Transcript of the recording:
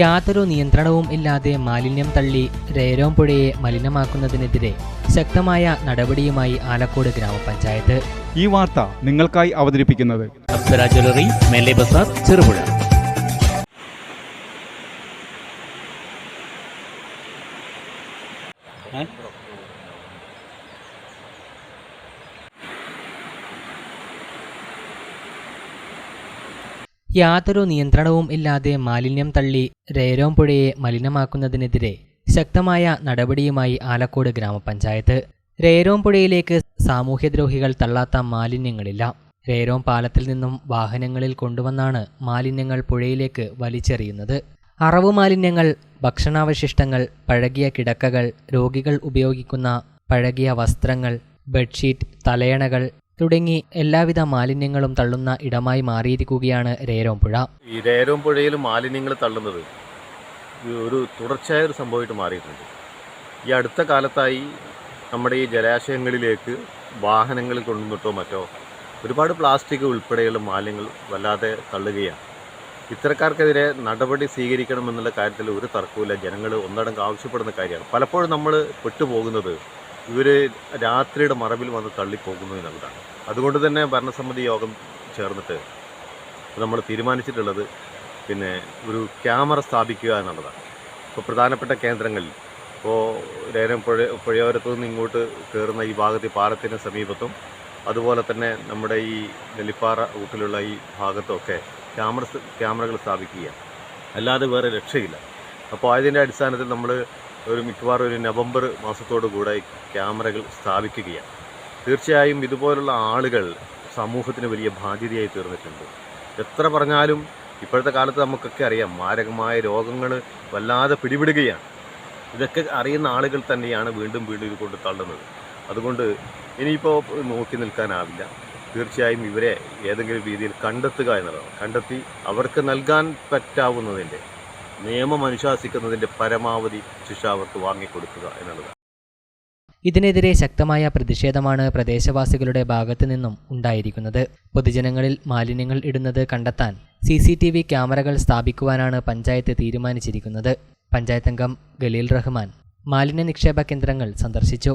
യാതൊരു നിയന്ത്രണവും ഇല്ലാതെ മാലിന്യം തള്ളി രേരോം പുഴയെ മലിനമാക്കുന്നതിനെതിരെ ശക്തമായ നടപടിയുമായി ആലക്കോട് ഗ്രാമപഞ്ചായത്ത്. ഈ വാർത്ത നിങ്ങൾക്കായി അവതരിപ്പിക്കുന്നത് അപ്സര ജ്വല്ലറി മേലെ ബസാർ ചെറുപുഴ. യാതൊരു നിയന്ത്രണവും ഇല്ലാതെ മാലിന്യം തള്ളി രേരോം പുഴയെ മലിനമാക്കുന്നതിനെതിരെ ശക്തമായ നടപടിയുമായി ആലക്കോട് ഗ്രാമപഞ്ചായത്ത്. രേരോം പുഴയിലേക്ക് സാമൂഹ്യദ്രോഹികൾ തള്ളാത്ത മാലിന്യങ്ങളില്ല. രേരോം പാലത്തിൽ നിന്നും വാഹനങ്ങളിൽ കൊണ്ടുവന്നാണ് മാലിന്യങ്ങൾ പുഴയിലേക്ക് വലിച്ചെറിയുന്നത്. അറവു മാലിന്യങ്ങൾ ഭക്ഷണാവശിഷ്ടങ്ങൾ പഴകിയ കിടക്കകൾ രോഗികൾ ഉപയോഗിക്കുന്ന പഴകിയ വസ്ത്രങ്ങൾ ബെഡ്ഷീറ്റ് തലയണകൾ തുടങ്ങി എല്ലാവിധ മാലിന്യങ്ങളും തള്ളുന്ന ഇടമായി മാറിയിരിക്കുകയാണ് രേരോമ്പുഴ ഈ രേരോമ്പുഴയിൽ മാലിന്യങ്ങൾ തള്ളുന്നത് ഒരു തുടർച്ചയായ ഒരു സംഭവമായിട്ട് മാറിയിട്ടുണ്ട്. ഈ അടുത്ത കാലത്തായി നമ്മുടെ ഈ ജലാശയങ്ങളിലേക്ക് വാഹനങ്ങൾ കൊണ്ടുവന്നിട്ടോ മറ്റോ ഒരുപാട് പ്ലാസ്റ്റിക് ഉൾപ്പെടെയുള്ള മാലിന്യങ്ങൾ വല്ലാതെ തള്ളുകയാണ്. ഇത്തരക്കാർക്കെതിരെ നടപടി സ്വീകരിക്കണമെന്നുള്ള കാര്യത്തിൽ ഒരു തർക്കവുമില്ല. ജനങ്ങൾ ഒന്നടങ്കം ആവശ്യപ്പെടുന്ന കാര്യമാണ്. പലപ്പോഴും നമ്മൾ പെട്ടുപോകുന്നത് ഇവർ രാത്രിയുടെ മറവിൽ വന്ന് തള്ളിപ്പോകുന്നു എന്നുള്ളതാണ് അതുകൊണ്ട് തന്നെ ഭരണസമിതി യോഗം ചേർന്നിട്ട് നമ്മൾ തീരുമാനിച്ചിട്ടുള്ളത് പിന്നെ ഒരു ക്യാമറ സ്ഥാപിക്കുക എന്നുള്ളതാണ്. ഇപ്പോൾ പ്രധാനപ്പെട്ട കേന്ദ്രങ്ങളിൽ ഇപ്പോൾ ലേനം പുഴ പുഴയോരത്തു നിന്ന് ഇങ്ങോട്ട് കയറുന്ന ഈ ഭാഗത്ത് പാലത്തിന് സമീപത്തും അതുപോലെ തന്നെ നമ്മുടെ ഈ നെല്ലിപ്പാറ റൂട്ടിലുള്ള ഈ ഭാഗത്തൊക്കെ ക്യാമറ ക്യാമറകൾ സ്ഥാപിക്കുക അല്ലാതെ വേറെ രക്ഷയില്ല. അപ്പോൾ അതിന്റെ അടിസ്ഥാനത്തിൽ നമ്മൾ ഒരു മിക്കവാറും ഒരു നവംബർ മാസത്തോടു കൂടെ ക്യാമറകൾ സ്ഥാപിക്കുകയാണ്. തീർച്ചയായും ഇതുപോലുള്ള ആളുകൾ സമൂഹത്തിന് വലിയ ബാധ്യതയായി തീർന്നിട്ടുണ്ട്. എത്ര പറഞ്ഞാലും ഇപ്പോഴത്തെ കാലത്ത് നമുക്കൊക്കെ അറിയാം മാരകമായ രോഗങ്ങൾ വല്ലാതെ പിടിപെടുകയാണ്. ഇതൊക്കെ അറിയുന്ന ആളുകൾ തന്നെയാണ് വീണ്ടും വീണ്ടും ഇത് കൊണ്ട് തള്ളുന്നത്. അതുകൊണ്ട് ഇനിയിപ്പോൾ നോക്കി നിൽക്കാനാവില്ല. തീർച്ചയായും ഇവരെ ഏതെങ്കിലും രീതിയിൽ കണ്ടെത്തുക എന്നുള്ളതാണ്. കണ്ടെത്തി അവർക്ക് നൽകാൻ പറ്റാവുന്നതിന്റെ നിയമം അനുശാസിക്കുന്നതിന്റെ പരമാവധി ശിക്ഷ അവർക്ക് വാങ്ങിക്കൊടുക്കുക എന്നുള്ളതാണ് ഇതിനെതിരെ ശക്തമായ പ്രതിഷേധമാണ് പ്രദേശവാസികളുടെ ഭാഗത്തു നിന്നും ഉണ്ടായിരിക്കുന്നത്. പൊതുജനങ്ങളിൽ മാലിന്യങ്ങൾ ഇടുന്നത് കണ്ടെത്താൻ സി സി ടി വി ക്യാമറകൾ സ്ഥാപിക്കുവാനാണ് പഞ്ചായത്ത് തീരുമാനിച്ചിരിക്കുന്നത്. പഞ്ചായത്തംഗം ഖലീൽ റഹ്മാൻ മാലിന്യ നിക്ഷേപ കേന്ദ്രങ്ങൾ സന്ദർശിച്ചു.